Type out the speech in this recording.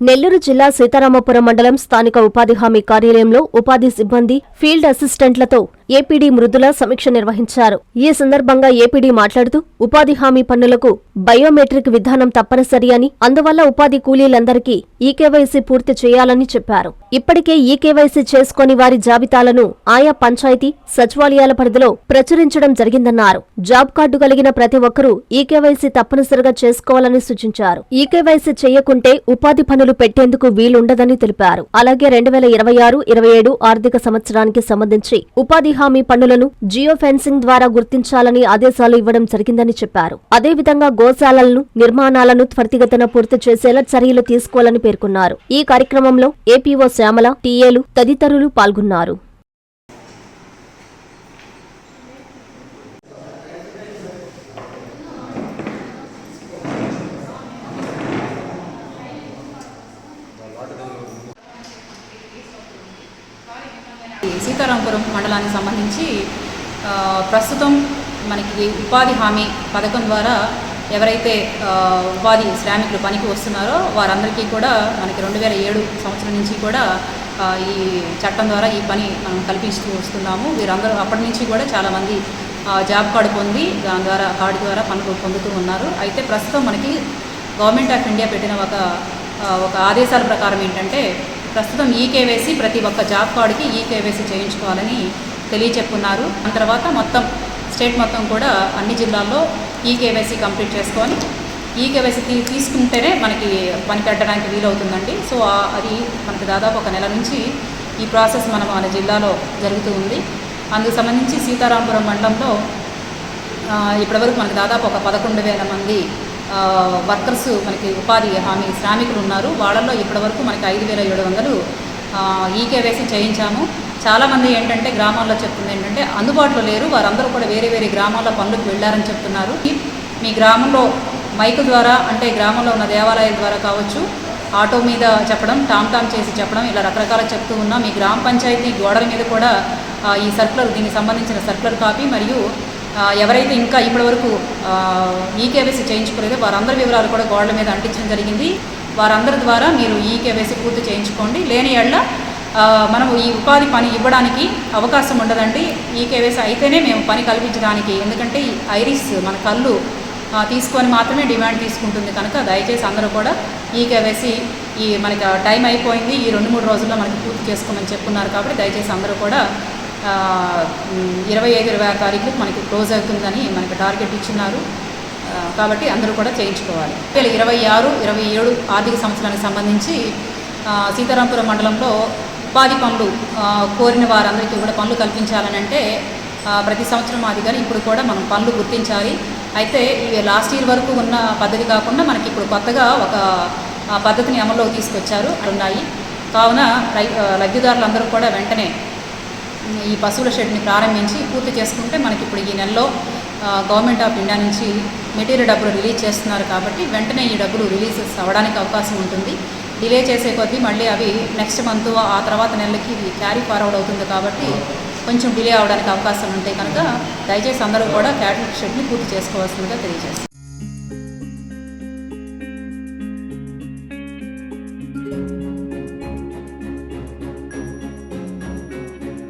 నెల్లూరు జిల్లా సీతారామపురం మండలం స్థానిక ఉపాధి హామీ కార్యాలయంలో ఉపాధి సిబ్బంది ఫీల్డ్ అసిస్టెంట్లతో ఏపీడీ మృదుల సమీక్ష నిర్వహించారు. ఈ సందర్భంగా ఏపీడీ మాట్లాడుతూ ఉపాధి హామీ పన్నులకు బయోమెట్రిక్ విధానం తప్పనిసరి అని అందువల్ల ఉపాధి కూలీలందరికీ ఈకేవైసీ పూర్తి చేయాలని చెప్పారు. ఇప్పటికే ఈకేవైసీ చేసుకొని వారి జాబితాలను ఆయా పంచాయతీ సచివాలయాల పరిధిలో ప్రచురించడం జరిగిందన్నారు. జాబ్ కార్డు కలిగిన ప్రతి ఒక్కరూ ఈకేవైసీ తప్పనిసరిగా చేసుకోవాలని సూచించారు. ఈకేవైసీ చేయకుంటే ఉపాధి పనులు పెట్టేందుకు వీలుండదని తెలిపారు. అలాగే రెండు వేల ఇరవై ఆరు ఇరవై ఏడు ఆర్థిక సంవత్సరానికి సంబంధించి ఉపాధి హామీ పనులను జియో ఫెన్సింగ్ ద్వారా గుర్తించాలని ఆదేశాలు ఇవ్వడం జరిగిందని చెప్పారు. అదేవిధంగా గోశాలలను నిర్మాణాలను త్వరితగతిన పూర్తి చేసేలా చర్యలు తీసుకోవాలని పేర్కొన్నారు. ఈ కార్యక్రమంలో ఏపీఓ శ్యామల టీఏలు తదితరులు పాల్గొన్నారు ఈ సీతారాంపురం మండలానికి సంబంధించి ప్రస్తుతం మనకి ఉపాధి హామీ పథకం ద్వారా ఎవరైతే ఉపాధి శ్రామికులు పనికి వస్తున్నారో వారందరికీ కూడా మనకి రెండు వేల ఏడు సంవత్సరం నుంచి కూడా ఈ చట్టం ద్వారా ఈ పని మనం కల్పిస్తూ వస్తున్నాము. వీరందరూ అప్పటి నుంచి కూడా చాలామంది జాబ్ కార్డు పొంది దాని ద్వారా కార్డు ద్వారా పనులు పొందుతూ ఉన్నారు. అయితే ప్రస్తుతం మనకి గవర్నమెంట్ ఆఫ్ ఇండియా పెట్టిన ఒక ఒక ఆదేశాల ప్రకారం ఏంటంటే ప్రస్తుతం ఈకేవైసీ ప్రతి ఒక్క జాబ్ కార్డుకి ఈకేవైసీ చేయించుకోవాలని తెలియచెప్పున్నారు. దాని తర్వాత మొత్తం స్టేట్ మొత్తం కూడా అన్ని జిల్లాల్లో ఈకేవైసీ కంప్లీట్ చేసుకొని ఈకేవైసీ కేవైసీ తీసుకుంటేనే మనకి పని పెట్టడానికి వీలవుతుందండి. సో అది మనకి దాదాపు ఒక నెల నుంచి ఈ ప్రాసెస్ మన మన జిల్లాలో జరుగుతూ ఉంది. అందుకు సంబంధించి సీతారాంపురం మండలంలో ఇప్పటివరకు మనకు దాదాపు ఒక పదకొండు వేల మంది వర్కర్స్ మనకి ఉపాధి హామీ శ్రామికులు ఉన్నారు. వాళ్ళల్లో ఇప్పటివరకు మనకి ఐదు వేల ఏడు వందలు ఆ, ఈకేవైసీ చేయించాము. చాలామంది ఏంటంటే గ్రామాల్లో చెప్తుంది ఏంటంటే అందుబాటులో లేరు. వారందరూ కూడా వేరే వేరే గ్రామాల్లో పనులకు వెళ్ళారని చెప్తున్నారు. మీ గ్రామంలో మైకు ద్వారా అంటే గ్రామంలో ఉన్న దేవాలయాల ద్వారా కావచ్చు ఆటో మీద చెప్పడం టామ్ టామ్ చేసి చెప్పడం ఇలా రకరకాల చెప్తూ ఉన్నాం. మీ గ్రామ పంచాయతీ గోడల మీద కూడా ఈ సర్కులర్ దీనికి సంబంధించిన సర్కులర్ కాపీ మరియు ఎవరైతే ఇంకా ఇప్పటివరకు ఈకేవైసీ చేయించుకోలేదో వారందరి వివరాలు కూడా గోడల మీద అంటించడం జరిగింది. వారందరి ద్వారా మీరు ఈకేవైసీ పూర్తి చేయించుకోండి. లేని ఎడల మనము ఈ ఉపాధి పని ఇవ్వడానికి అవకాశం ఉండదండి. ఈకేవైసీ అయితేనే మేము పని కల్పించడానికి ఎందుకంటే ఈ ఐరిస్ మన కళ్ళు తీసుకొని మాత్రమే డిమాండ్ తీసుకుంటుంది కనుక దయచేసి అందరూ కూడా ఈ కేవైసీ ఈ మనకి టైం అయిపోయింది. ఈ రెండు మూడు రోజుల్లో మనకి పూర్తి చేసుకోమని చెప్పున్నారు కాబట్టి దయచేసి అందరూ కూడా ఇరవై ఐదు ఇరవై ఆరు తారీఖులకు మనకి క్లోజ్ అవుతుందని మనకి టార్గెట్ ఇచ్చినారు. కాబట్టి అందరూ కూడా చేయించుకోవాలి. వేల ఇరవై ఆరు ఇరవై ఏడు ఆర్థిక సంవత్సరానికి సంబంధించి సీతారాంపురం మండలంలో ఉపాధి పనులు కోరిన వారందరికీ కూడా పనులు కల్పించాలని అంటే ప్రతి సంవత్సరం మాదిరిగా ఇప్పుడు కూడా మనం పనులు గుర్తించాలి. అయితే ఇవి లాస్ట్ ఇయర్ వరకు ఉన్న పద్ధతి కాకుండా మనకి ఇప్పుడు కొత్తగా ఒక పద్ధతిని అమల్లోకి తీసుకొచ్చారు. ఉన్నాయి. కావున రై లబ్ధిదారులందరూ కూడా వెంటనే ఈ పశువుల షెడ్ని ప్రారంభించి పూర్తి చేసుకుంటే మనకి ఇప్పుడు ఈ నెలలో గవర్నమెంట్ ఆఫ్ ఇండియా నుంచి మెటీరియల్ డబ్బులు రిలీజ్ చేస్తున్నారు కాబట్టి వెంటనే ఈ డబ్బులు రిలీజ్ అవ్వడానికి అవకాశం ఉంటుంది. డిలే చేసే కొద్దీ మళ్ళీ అవి నెక్స్ట్ మంత్ ఆ తర్వాత నెలలకి ఇది క్యారీ ఫార్వర్డ్ అవుతుంది కాబట్టి కొంచెం డిలే అవడానికి అవకాశం ఉంటాయి కనుక దయచేసి అందరూ కూడా క్యాటల్ షెడ్ని పూర్తి చేసుకోవాల్సిందిగా తెలియజేస్తాం